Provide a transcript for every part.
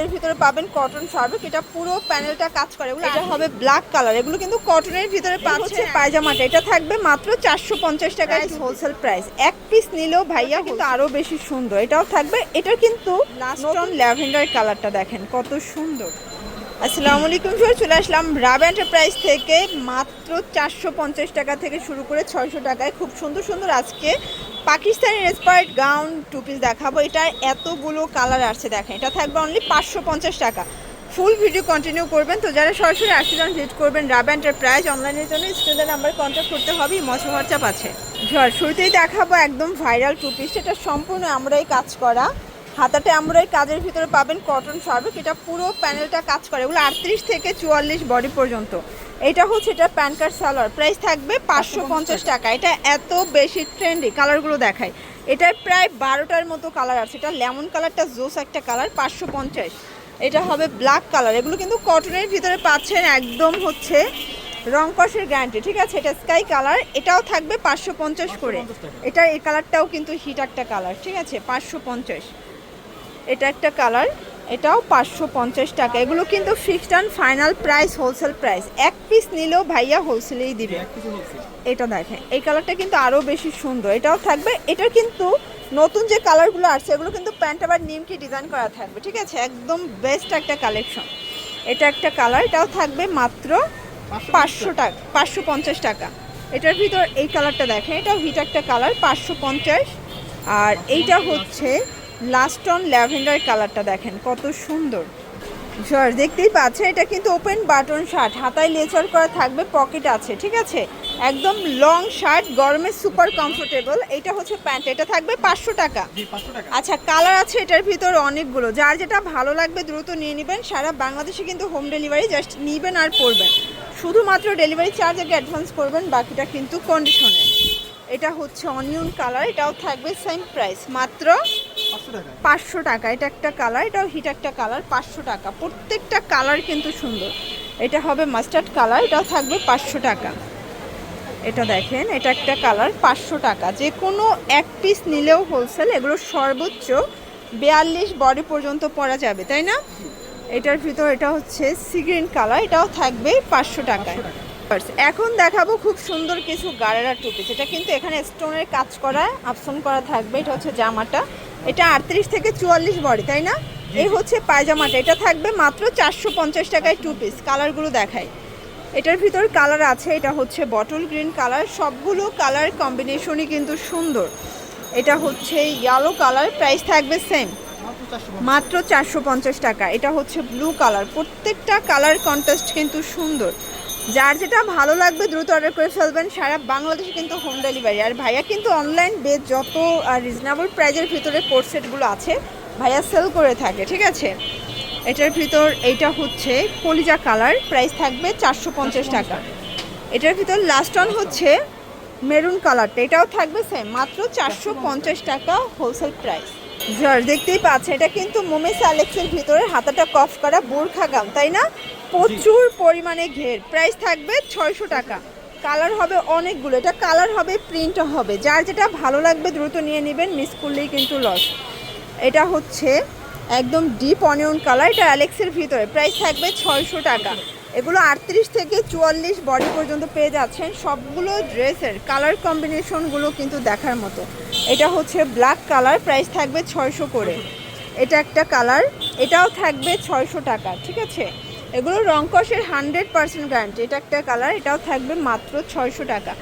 এর ভিতরে পাবেন কটন ফ্যাব্রিক এটা পুরো প্যানেলটা কাজ করে। এগুলো এটা হবে ব্ল্যাক কালার এগুলো কিন্তু কটনের ভিতরে পাচ্ছে পায়জামাটা। এটা থাকবে মাত্র চারশো পঞ্চাশ টাকায় হোলসেল প্রাইস এক পিস নিলেও ভাইয়া কিন্তু আরও বেশি সুন্দর। এটাও থাকবে এটা কিন্তু নতুন ল্যাভেন্ডার কালারটা দেখেন কত সুন্দর। আসসালামু আলাইকুম স্যার চলে আসলাম রাব এন্টারপ্রাইজ থেকে মাত্র চারশো পঞ্চাশ টাকা থেকে শুরু করে ছয়শো টাকায়। খুব সুন্দর সুন্দর আজকে পাকিস্তানি রেসপার্ট গাউন টু পিস দেখাবো। এটা এতগুলো কালার আসছে, দেখেন, এটা থাকবে অনলি পাঁচশো পঞ্চাশ টাকা। ফুল ভিডিও কন্টিনিউ করবেন। তো যারা সরাসরি আসতে চান ভিজিট করবেন রাব এন্টারপ্রাইজ অনলাইনের জন্য। স্ক্রিনের নাম্বারে কন্ট্যাক্ট করতে হবে মশা হোয়াটসঅ্যাপ আছে। ঝড় শুরুতেই দেখাবো একদম ভাইরাল টু পিস এটা সম্পূর্ণ আমরাই কাজ করা। আমরা এই কাজের ভিতরে পাবেন কটন ফ্যাব্রিক এটা পুরো প্যানেলটা কাজ করে এগুলো আটত্রিশ থেকে চুয়াল্লিশ বডি পর্যন্ত। এটা হচ্ছে এটা প্যান কার্ড সালোয়ার প্রাইস থাকবে পাঁচশো পঞ্চাশ টাকা। এটা এত বেশি ট্রেন্ডি কালারগুলো দেখায় এটার প্রায় বারোটার মতো কালার আছে। এটা লেমন কালারটা জোস একটা কালার পাঁচশো পঞ্চাশ। এটা হবে ব্ল্যাক কালার এগুলো কিন্তু কটনের ভিতরে পাচ্ছেন একদম হচ্ছে রং কষের গ্যারান্টি ঠিক আছে? এটা স্কাই কালার এটাও থাকবে পাঁচশো পঞ্চাশ করে। এটা এই কালারটাও কিন্তু হিট একটা কালার ঠিক আছে? পাঁচশো পঞ্চাশ। এটা একটা কালার এটাও পাঁচশো পঞ্চাশ টাকা। এগুলো কিন্তু fixed and final price wholesale price এক পিস নিলেও ভাইয়া হোলসেলেই দিবে। এটা দেখেন এই কালারটা কিন্তু আরও বেশি সুন্দর। এটাও থাকবে এটার কিন্তু নতুন যে কালারগুলো আসছে এগুলো কিন্তু প্যান্ট আবার নিমকি ডিজাইন করা থাকবে ঠিক আছে? একদম বেস্ট একটা কালেকশন এটা একটা কালার এটাও থাকবে মাত্র পাঁচশো টাকা পাঁচশো পঞ্চাশ টাকা। এটার ভিতর এই কালারটা দেখেন এটাও হিট একটা কালার পাঁচশো পঞ্চাশ। আর এইটা হচ্ছে লাস্ট অন ল্যাভেন্ডার কালারটা দেখেন কত সুন্দর। জর দেখতেই পাচ্ছেন এটা কিন্তু ওপেন বাটন শার্ট হাতায় লেচার করা থাকবে পকেট আছে ঠিক আছে? একদম লং শার্ট গরমে সুপার কমফোর্টেবল এটা হচ্ছে প্যান্ট এটা থাকবে পাঁচশো টাকা। আচ্ছা কালার আছে এটার ভিতর অনেকগুলো যার যেটা ভালো লাগবে দ্রুত নিয়ে নেবেন সারা বাংলাদেশে কিন্তু হোম ডেলিভারি জাস্ট নিবেন আর পড়বেন শুধুমাত্র ডেলিভারি চার্জ আগে অ্যাডভান্স করবেন বাকিটা কিন্তু কন্ডিশনে এটা হচ্ছে অনিয়ন কালার এটাও থাকবে সেম প্রাইস মাত্র পাঁচশো টাকা? এটা একটা কালার এটাও হিট একটা কালার পাঁচশো টাকা। প্রত্যেকটা কালার কিন্তু সুন্দর। এটা হবে মাস্টার্ড কালার এটাও থাকবে পাঁচশো টাকা। এটা দেখেন এটা একটা কালার পাঁচশো টাকা। যে কোনো এক পিস নিলেও হোলসেল এগুলো সর্বোচ্চ বিয়াল্লিশ বডি পর্যন্ত পরা যাবে তাই না? এটার ভিতর এটা হচ্ছে সিগ্রিন কালার এটাও থাকবে পাঁচশো টাকায়। এখন দেখাবো খুব সুন্দর কিছু গাড়েরা টুপিস এটা কিন্তু এখানে স্টোনের কাজ করা আপসন করা থাকবে এটা হচ্ছে জামাটা। এটা আটত্রিশ থেকে চুয়াল্লিশ বডি তাই না? এই হচ্ছে পায়জামাটা এটা থাকবে মাত্র চারশো পঞ্চাশ টাকায় টু পিস কালারগুলো দেখায় এটার ভিতর কালার আছে এটা হচ্ছে বটল গ্রিন কালার সবগুলো কালার কম্বিনেশনই কিন্তু সুন্দর। এটা হচ্ছে ইয়েলো কালার প্রাইস থাকবে সেম মাত্র চারশো পঞ্চাশ টাকা এটা হচ্ছে ব্লু কালার প্রত্যেকটা কালার কন্ট্রাস্ট কিন্তু সুন্দর। যার যেটা ভালো লাগবে দ্রুত অর্ডার করে ফেলবেন সারা বাংলাদেশে কিন্তু হোম ডেলিভারি আর ভাইয়া কিন্তু অনলাইন বেজ যত রিজনেবল প্রাইজের ভিতরে কোর্স সেটগুলো আছে ভাইয়া সেল করে থাকে ঠিক আছে? এটার ভিতর এইটা হচ্ছে কলিজা কালার প্রাইস থাকবে চারশো পঞ্চাশ টাকা। এটার ভিতর লাস্ট অন হচ্ছে মেরুন কালারটা এটাও থাকবে সেম মাত্র চারশো পঞ্চাশ টাকা হোলসেল প্রাইস জর দেখতেই পাচ্ছে এটা কিন্তু মোমেস অ্যালেক্সের ভিতরে হাতাটা কফ করা বোরখা গাম তাই না? প্রচুর পরিমাণে ঘের। প্রাইস থাকবে ছয়শো টাকা। কালার হবে অনেকগুলো। এটা কালার হবে প্রিন্ট হবে। যার যেটা ভালো লাগবে দ্রুত নিয়ে নেবেন মিস করলেই কিন্তু লস এটা হচ্ছে একদম ডিপ অনিয়ন কালার এটা অ্যালেক্সের ভিতরে। প্রাইস থাকবে ছয়শো টাকা। এগুলো আটত্রিশ থেকে চুয়াল্লিশ বডি পর্যন্ত পেয়ে যাচ্ছেন। সবগুলো ড্রেসের কালার কম্বিনেশনগুলো কিন্তু দেখার মতো। এটা হচ্ছে ব্ল্যাক কালার প্রাইস থাকবে ছয়শো করে। এটা একটা কালার এটাও থাকবে ছয়শো টাকা, ঠিক আছে? এগুলো রংকসের হান্ড্রেড পার্সেন্ট গ্যারান্টি এটা একটা কালার এটাও থাকবে মাত্র ছয়শো টাকা।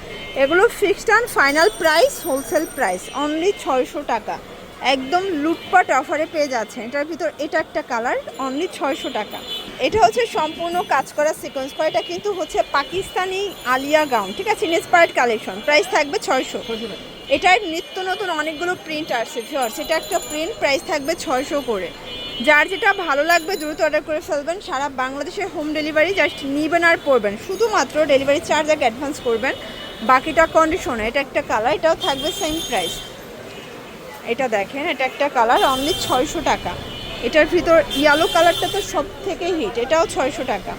এগুলো fixed and final price wholesale price only ছয়শো টাকা। একদম লুটপাট অফারে পেয়ে যাচ্ছেন। এটার ভিতর এটা একটা কালার অনলি ছয়শো টাকা। এটা হচ্ছে সম্পূর্ণ কাজ করা সিকোয়েন্স করা। এটা কিন্তু হচ্ছে পাকিস্তানি আলিয়া গাউন ঠিক আছে? ইনস্পায়ার্ড কালেকশন প্রাইস থাকবে ছয়শো। এটার নিত্য নতুন অনেকগুলো প্রিন্ট আসছে ভিওর্স এটা একটা প্রিন্ট প্রাইস থাকবে ছয়শো করে। যার যেটা ভালো লাগবে দ্রুত অর্ডার করে ফেলবেন। সারা বাংলাদেশে হোম ডেলিভারি জাস্ট নিবেন আর পড়বেন শুধুমাত্র ডেলিভারি চার্জ আগে অ্যাডভান্স করবেন। বাকিটা কন্ডিশনে এটা একটা কালার এটাও থাকবে সেম প্রাইস এটা দেখেন এটা একটা কালার অনলি ছয়শো টাকা। এটার ভিতর ইয়েলো কালারটা তো সব থেকে হিট এটাও ছয়শো টাকা।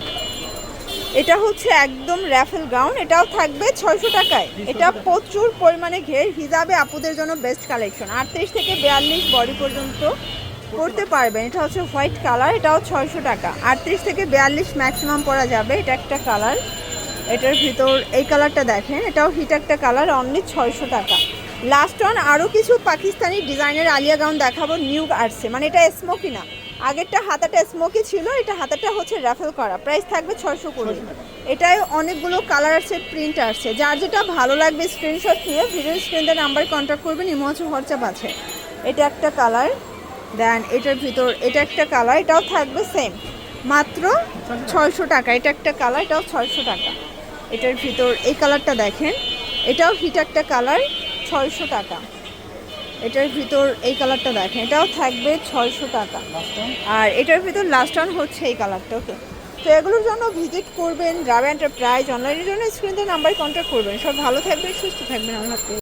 এটা হচ্ছে একদম র্যাফেল গাউন এটাও থাকবে ছয়শো টাকায়। এটা প্রচুর পরিমাণে ঘের হিসাবে আপুদের জন্য বেস্ট কালেকশন আটত্রিশ থেকে বিয়াল্লিশ বডি পর্যন্ত করতে পারবেন। এটা হচ্ছে হোয়াইট কালার এটাও ছয়শো টাকা। আটত্রিশ থেকে বিয়াল্লিশ ম্যাক্সিমাম পরা যাবে এটা একটা কালার এটার ভিতর এই কালারটা দেখেন এটাও হিট একটা কালার অনলি ছয়শো টাকা। লাস্ট ওয়ান আরও কিছু পাকিস্তানি ডিজাইনের আলিয়া গাউন দেখাবো নিউ আসছে মানে এটা স্মোকি না। আগেরটা হাতাটা স্মোকি ছিল এটা হাতাটা হচ্ছে র্যাফেল করা। প্রাইস থাকবে ছয়শো কুড়ি। এটাই অনেকগুলো কালার আছে প্রিন্ট আসছে যার যেটা ভালো লাগবে স্ক্রিনশট নিয়ে ভিডিও স্ক্রিনতে নাম্বার কন্ট্যাক্ট করবেন ইমো আছে হোয়াটসঅ্যাপ আছে। এটা একটা কালার দেন এটার ভিতর এটা একটা কালার এটাও থাকবে সেম মাত্র ছয়শো টাকা। এটা একটা কালার এটাও ছয়শো টাকা। এটার ভিতর এই কালারটা দেখেন। এটাও হিট একটা কালার ছয়শো টাকা। এটার ভিতর এই কালারটা দেখেন এটাও থাকবে ছয়শো টাকা। আর এটার ভিতর লাস্ট ওয়ান হচ্ছে এই কালারটা ওকে তো এগুলোর জন্য ভিজিট করবেন রাবে এন্টারপ্রাইজ অনলাইনের জন্য স্ক্রিনতে নাম্বার কন্ট্যাক্ট করবেন। সব ভালো থাকবেন সুস্থ থাকবেন আল্লাহ হাফেজ।